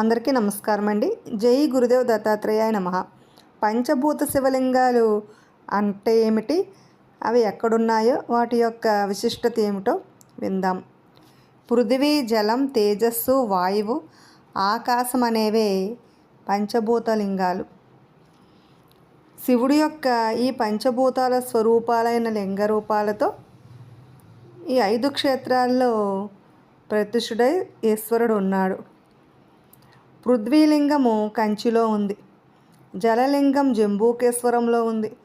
అందరికీ నమస్కారం అండి జై గురుదేవ్ దత్తాత్రేయ నమ. పంచభూత శివలింగాలు అంటే ఏమిటి? అవి ఎక్కడున్నాయో? వాటి యొక్క విశిష్టత ఏమిటో విందాం. పృథివీ జలం తేజస్సు వాయువు ఆకాశం అనేవే పంచభూత లింగాలు శివుడి యొక్క ఈ పంచభూతాల స్వరూపాలైన లింగ రూపాలతో ఈ ఐదు క్షేత్రాల్లో ప్రతిష్ఠుడై ఈశ్వరుడు ఉన్నాడు. పృథ్వీలింగము కంచిలో ఉంది. జలలింగం జంబూకేశ్వరంలో ఉంది.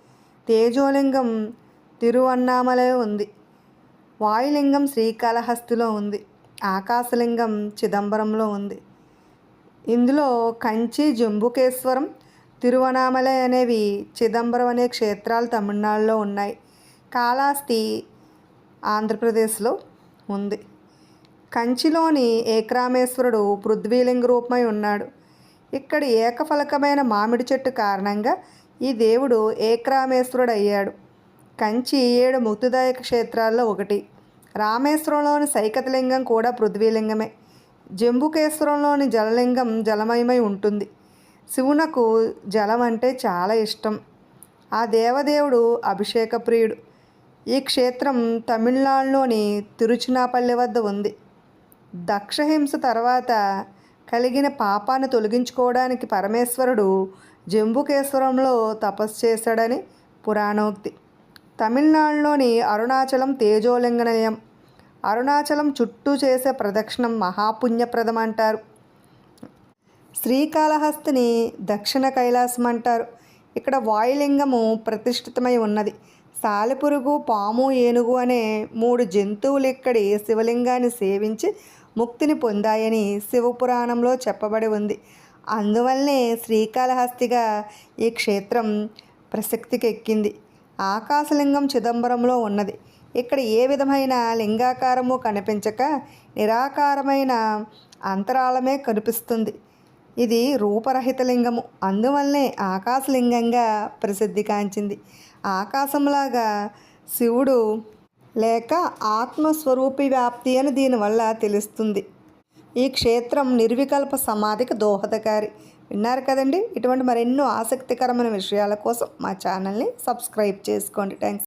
తేజోలింగం తిరువన్నామలే ఉంది. వాయులింగం శ్రీకాళహస్తిలో ఉంది. ఆకాశలింగం చిదంబరంలో ఉంది. ఇందులో కంచి జంబుకేశ్వరం తిరువనామలై అనేవి చిదంబరం అనే క్షేత్రాలు తమిళనాడులో ఉన్నాయి. కాళహస్తి ఆంధ్రప్రదేశ్లో ఉంది. కంచిలోని ఏక్రామేశ్వరుడు పృథ్వీలింగ రూపమై ఉన్నాడు. ఇక్కడ ఏకఫలకమైన మామిడి చెట్టు కారణంగా ఈ దేవుడు ఏకరామేశ్వరుడు అయ్యాడు కంచి ఏడు ముక్తిదాయక క్షేత్రాల్లో ఒకటి. రామేశ్వరంలోని సైకతలింగం కూడా పృథ్వీలింగమే. జంబుకేశ్వరంలోని జలలింగం జలమయమై ఉంటుంది. శివునకు జలం అంటే చాలా ఇష్టం. ఆ దేవదేవుడు అభిషేక ప్రియుడు ఈ క్షేత్రం తమిళనాడులోని తిరుచినాపల్లి వద్ద ఉంది. దక్షహింస తర్వాత కలిగిన పాపాన్ని తొలగించుకోవడానికి పరమేశ్వరుడు జంబుకేశ్వరంలో తపస్సు చేశాడని పురాణోక్తి. తమిళనాడులోని అరుణాచలం తేజోలింగనయం. అరుణాచలం చుట్టూ చేసే ప్రదక్షిణం మహాపుణ్యప్రదం అంటారు. శ్రీకాళహస్తిని దక్షిణ కైలాసం అంటారు. ఇక్కడ వాయులింగము ప్రతిష్ఠితమై ఉన్నది. సాలెపురుగు పాము ఏనుగు అనే మూడు జంతువులు ఇక్కడి శివలింగాన్ని సేవించి ముక్తిని పొందాయని శివపురాణంలో చెప్పబడి ఉంది. అందువల్లనే శ్రీకాళహస్తిగా ఈ క్షేత్రం ప్రసక్తికి ఎక్కింది ఆకాశలింగం చిదంబరంలో ఉన్నది. ఇక్కడ ఏ విధమైన లింగాకారము కనిపించక నిరాకారమైన అంతరాళమే కనిపిస్తుంది. ఇది రూపరహిత లింగము అందువల్లనే ఆకాశలింగంగా ప్రసిద్ధిగాంచింది ఆకాశంలాగా శివుడు లేక ఆత్మస్వరూపి వ్యాప్తి అని దీనివల్ల తెలుస్తుంది. ఈ క్షేత్రం నిర్వికల్ప సమాధికి దోహదకారి. విన్నారు కదండి? ఇటువంటి మరెన్నో ఆసక్తికరమైన విషయాల కోసం మా ఛానల్ని సబ్స్క్రైబ్ చేసుకోండి. థ్యాంక్స్